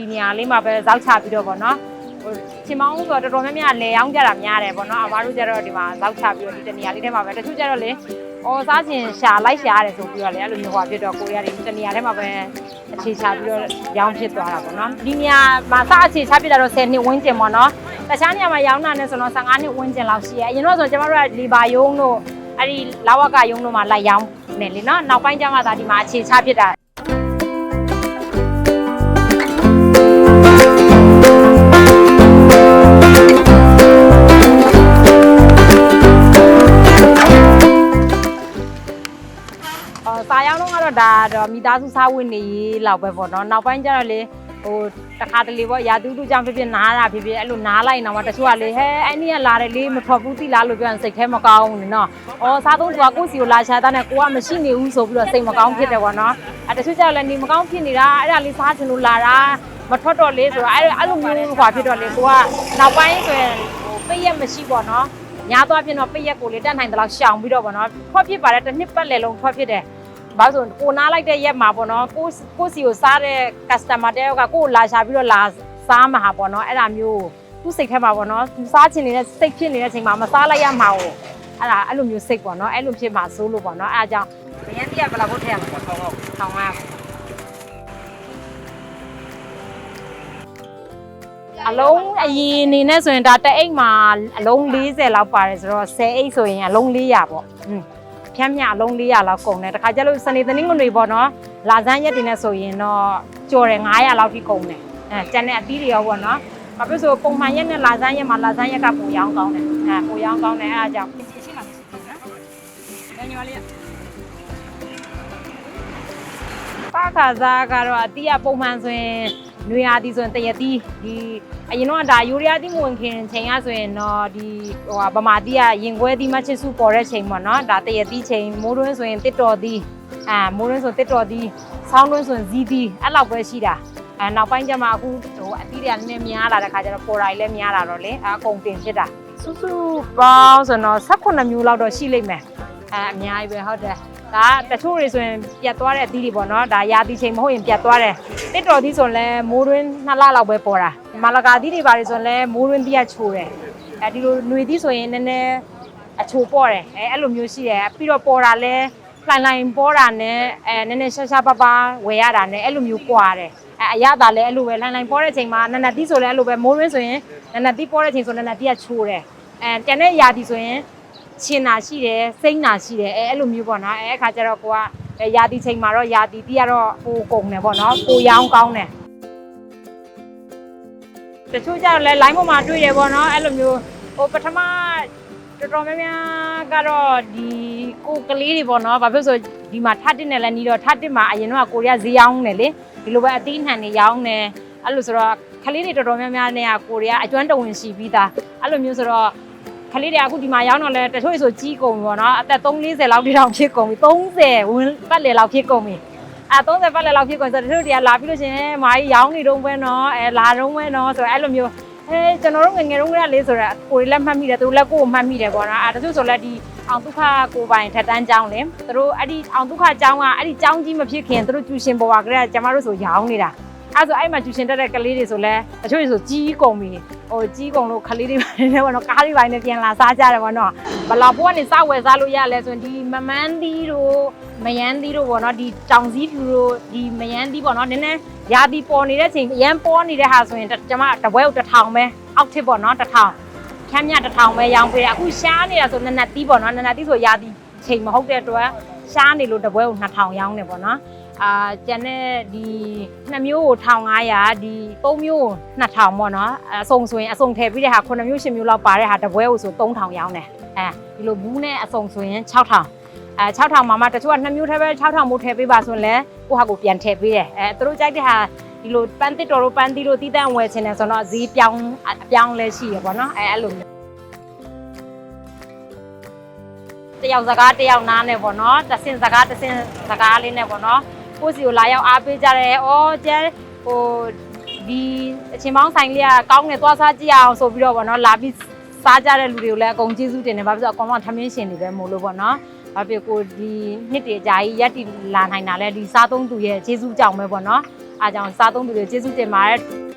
ဒီနေရာလေးမှာပဲဇောက်ချပြီးတော့ဗောနော်ဟိုချင်းမောင်းဆိုတော့တော်တော်များများလဲရောင်းကြတာများတယ်ဗောနော်အမားတို့ကျတော့ဒီမှာဇောက်ချပြီးတော့ဒီတနေရာလေးထဲမှာပဲတချို့ကျတော့လေအော်စားချင်ရှာလိုက်ရှာရတယ်ဆိုပြီးတော့လေအဲ့လိုမျိုးဟောဖြစ်တော့ကိုရီးယားတွေတနေရာထဲမှာပဲအခြေချပြီးတော့ရောင်းဖြစ်သွားတာဗောနော်ဒီနေရာမှာစအခြေချဖြစ်တာတော့10နှစ်ဝန်းကျင်ဗောနော်တခြားနေရာမှာရောင်းတာနဲ့ဆိုတော့15နှစ်ဝန်းကျင်လောက်ရှိရအရင်တော့ဆိုကျမတို့ကလီဘာယုံတို့အဲ့ဒီလာဝကယုံတို့မှာလိုက်ရောင်းနေလေနော်နောက်ပိုင်းကျမှသာဒီမှာအခြေချဖြစ်တာ စာရောက်တော့ကတော့ဒါတော့မိသားစုစားဝင်နေရေးလောက်ပဲပေါ့နော်နောက်ပိုင်းကျတော့လေဟိုတခါတလေပေါ့ရာတူးတူးကြောင့်ဖြစ်ဖြစ်နားတာဖြစ်ဖြစ်အဲ့လိုနားလိုက်နေတော့တချို့ကလေဟဲအဲ့ဒီကလာတယ်လေမထွက်ဘူးတိလားလို့ပြောရင်စိတ်ထဲမကောင်းဘူးနော်အော်စားသုံးသူကကိုယ့်စီကိုလာရှာတာနဲ့ကိုကမရှိနေဘူးဆိုပြီးတော့စိတ်မကောင်းဖြစ်တယ်ပေါ့နော်အဲ့တချို့ကျတော့လည်းနေမကောင်းဖြစ်နေတာအဲ့ဒါလေးစားချင်လို့လာတာမထွက်တော့လေဆိုတော့အဲ့အဲ့လိုမျိုးခွာဖြစ်တော့လေကိုကနောက်ပိုင်းဆိုရင်ဟိုပိတ်ရက်မရှိပေါ့နော်ညာသွားဖြစ်တော့ပိတ်ရက်ကိုလေတက်နိုင်တယ်လို့ရှောင်ပြီးတော့ပေါ့နော်ထွက်ဖြစ်ပါတယ်တစ်နှစ်ပတ်လည်လုံးထွက်ဖြစ်တယ် ဘာလို့ဆိုကိုနားလိုက်တဲ့ရက်မှာပေါ့နော်ကိုကိုစီကိုစားတဲ့ customer တယောက်ကကိုကိုလာရှာပြီးတော့လာစားမှာဟာပေါ့နော်အဲ့ဒါမျိုးသူ့စိတ်ထဲမှာပေါ့နော်သူစားချင်နေတဲ့စိတ်ဖြစ်နေတဲ့ချိန်မှာမစားလိုက်ရမှာကိုအဲ့ဒါအဲ့လိုမျိုးစိတ်ပေါ့နော်အဲ့လိုဖြစ်မှာစိုးလို့ပေါ့နော်အဲ့ဒါကြောင့်ဘယ်ရန်တရဘယ်လောက်ဖို့ထည့်ရမှာပေါ့ထောင်းအောင်ထောင်းအောင်အလုံးအရင်အနေနဲ့ဆိုရင်ဒါတအိတ်မှာအလုံး40လောက်ပါတယ်ဆိုတော့10အိတ်ဆိုရင်အလုံး400ပေါ့อืม ဖြန်းမြအလုံး400လောက်ကုန်တယ်တခါကျလို့စနေသတင်းငွေတွေပေါ့နော်လာဇန်းရက်တွေနဲ့ဆိုရင်တော့ကြော်တယ်900လောက်ထိကုန်တယ်အဲကျန်တဲ့အသီးတွေရောပေါ့နော်ဘာဖြစ်လို့ဆိုပုံမှန်ရက်နဲ့လာဇန်းရက်မှာလာဇန်းရက်ကပူရောင်းကောင်းတယ်အဲပူရောင်းကောင်းတယ်အဲအားကြောင့်ရှိမှာမရှိဘူးနော်ညညလေး ပါခါစားကတော့အတီးကပုံမှန်ဆိုရင်နွေရာသီဆိုရင်တရသီးဒီအရင်တော့ဒါယူရီးယားသီးမဝင်ခင်ချိန်ကဆိုရင်တော့ဒီဟိုဗမာသီးကရင်ခွဲသီးမချစ်စုပေါ်တဲ့ချိန်ပေါ့နော်ဒါတရသီးချိန်မိုးတွင်းဆိုရင်တစ်တော်သီးအာမိုးတွင်းဆိုတစ်တော်သီးဆောင်းတွင်းဆိုရင်ဇီးသီးအဲ့လောက်ပဲရှိတာအဲနောက်ပိုင်းကျမှအခုဟိုအသီးတွေကနည်းနည်းများလာတဲ့ခါကျတော့ပေါ်တာကြီးလည်းများလာတော့လေအကုန်တင်ဖြစ်တာစုစုပေါင်းဆိုတော့18မျိုးလောက်တော့ရှိလိမ့်မယ်အဲအများကြီးပဲဟုတ်တယ် ဒါတချို့တွေဆိုရင်ပြတ်သွားတဲ့အသီးတွေပေါ့နော်ဒါရာသီချိန်မဟုတ်ရင်ပြတ်သွားတယ်တစ်တော်သီးဆိုရင်လည်းမိုးတွင်း2လလောက်ပဲပေါ်တာမာလကာသီးတွေပါတယ်ဆိုရင်လည်းမိုးတွင်းသီးကချိုတယ်အဲဒီလိုຫນွေသီးဆိုရင်နည်းနည်းအချိုပေါ့တယ်အဲအဲ့လိုမျိုးရှိတယ်ပြီးတော့ပေါ်တာလည်းလှိုင်လှိုင်ပေါ်တာနဲ့အဲနည်းနည်းရှားရှားပါပါဝယ်ရတာနဲ့အဲ့လိုမျိုးကွာတယ်အဲအရသာလည်းအဲ့လိုပဲလှိုင်လှိုင်ပေါ်တဲ့ချိန်မှာနနသီးဆိုလည်းအဲ့လိုပဲမိုးတွင်းဆိုရင်နနသီးပေါ်တဲ့ချိန်ဆိုနနသီးကချိုတယ်အဲကျန်တဲ့ရာသီဆိုရင် ချင်းနာရှိတယ်စိမ့်နာရှိတယ်အဲအဲ့လိုမျိုးပေါ့နော်အဲအခါကျတော့ကိုကအဲရာသီချိန်မှာတော့ရာသီတီးကတော့ပိုကုန်တယ်ပေါ့နော်ပိုရောင်းကောင်းတယ်တချို့ကျတော့လဲ line ပေါ်မှာတွေ့တယ်ပေါ့နော်အဲ့လိုမျိုးဟိုပထမတော်တော်များများကတော့ဒီကိုကလေးတွေပေါ့နော်ဘာဖြစ်လို့ဆိုဒီမှာထပ်တစ်နဲ့လည်းနီးတော့ထပ်တစ်မှာအရင်တော့ကိုရီးယားဈေးရောင်းနေလေဒီလိုပဲအသီးနှံတွေရောင်းနေအဲ့လိုဆိုတော့ကလေးတွေတော်တော်များများနဲ့ကကိုရီးယားအကျွမ်းတဝင်ရှိပြီးသားအဲ့လိုမျိုးဆိုတော့ ကလေးတွေအခုဒီမှာရောက်တော့လဲတချို့ဆိုကြီးကုန်ပြီပေါ့နော်အသက်340လောက်တိတောင်ဖြစ်ကုန်ပြီ30ဝင်းပတ်လည်လောက်ဖြစ်ကုန်ပြီအဲ30ပတ်လည်လောက်ဖြစ်ကုန်ဆိုတော့တချို့တွေကလာပြီးလို့ရှရင်မာကြီးရောင်းနေတော့ပဲနော်အဲလာတော့ပဲနော်ဆိုတော့အဲ့လိုမျိုးအဲကျွန်တော်တို့ငယ်ငယ်တုန်းကလေးဆိုတော့ကိုယ်လည်းမှတ်မိတယ်သူလည်းကိုယ်ကိုမှတ်မိတယ်ပေါ့နော်အဲတချို့ဆိုလည်းဒီအောင်ဒုက္ခကိုပိုင်ထက်တန်းကျောင်းလေသူတို့အဲ့ဒီအောင်ဒုက္ခကျောင်းကအဲ့ဒီကျောင်းကြီးမဖြစ်ခင်သူတို့ကျူရှင်ပေါ်ပါကြတဲ့ကျမတို့ဆိုရောင်းနေတာ အဲ့ဆိုအဲ့မှာကျူရှင်တက်တဲ့ကလေးတွေဆိုလဲတချို့တွေဆိုကြီးကုန်ပြီဟိုကြီးကုံလို့ခလေးတွေပါတယ်ပေါ့နော်ကားတွေပိုင်းနဲ့ပြန်လာစားကြတယ်ပေါ့နော်ဘလောက်ဘောကနေစားဝယ်စားလို့ရလဲဆိုရင်ဒီမမန်းသီးတို့မယန်းသီးတို့ပေါ့နော်ဒီတောင်စည်းဖြူတို့ဒီမယန်းသီးပေါ့နော်နည်းနည်းရာသီပေါ်နေတဲ့ချိန်အရန်ပေါ်နေတဲ့ဟာဆိုရင်ကျွန်မတပွဲကိုတစ်ထောင်ပဲအောက်ထစ်ပေါ့နော်တစ်ထောင်ခမ်းမြတစ်ထောင်ပဲရောင်းပေးတယ်အခုရှားနေတာဆိုနနက်သီးပေါ့နော်နနက်သီးဆိုရာသီချိန်မဟုတ်တဲ့အတွက်ရှားနေလို့တပွဲကို2000ရောင်းနေပေါ့နော် အာကျန်တဲ့ဒီ2မျိုးကို1500ဒီ3မျိုးကို2000ပေါ့နော်အစုံဆိုရင်အစုံထည့်ပြီးတဲ့ဟာ9မျိုး10မျိုးလောက်ပါတဲ့ဟာတပွဲကိုဆို3000ရောင်းတယ်အဲဒီလိုဘူးနဲ့အစုံဆိုရင်6000အဲ6000မှာမှတချို့က2မျိုးထည့်ပဲ6000မို့ထည့်ပေးပါဆိုရင်လည်းကိုဟာကိုပြန်ထည့်ပေးတယ်အဲသူတို့ကြိုက်တဲ့ဟာဒီလိုပန်းတစ်တော်တို့ပန်းတီတို့တီးတန့်ဝယ်ချင်တယ်ဆိုတော့ဈေးပြောင်းအပြောင်းလဲရှိရပေါ့နော်အဲအဲ့လိုမျိုးတယောက်စကားတယောက်နားနဲ့ပေါ့နော်တဆင်စကားတဆင်စကားလေးနဲ့ပေါ့နော် ကိုယ့်စီကိုလာရောက်အားပေးကြတယ်ဩကျဲဟိုဒီအချင်းမောင်းဆိုင်လေးကကောင်းတယ်သွားစားကြည့်အောင်ဆိုပြီးတော့ပေါ့နော်လာပြီးစားကြတဲ့လူတွေကိုလည်းအကုန်ကျေးဇူးတင်တယ်ဘာဖြစ်လို့အကောင်လုံးထမင်းရှင်တွေပဲမို့လို့ပေါ့နော်ဘာဖြစ်ကိုဒီနှစ်တည်းအကြာကြီးရက်တီလာနိုင်တာလဲဒီစားသုံးသူရဲ့ကျေးဇူးကြောင့်ပဲပေါ့နော်အားကြောင့်စားသုံးသူတွေကျေးဇူးတင်ပါတယ်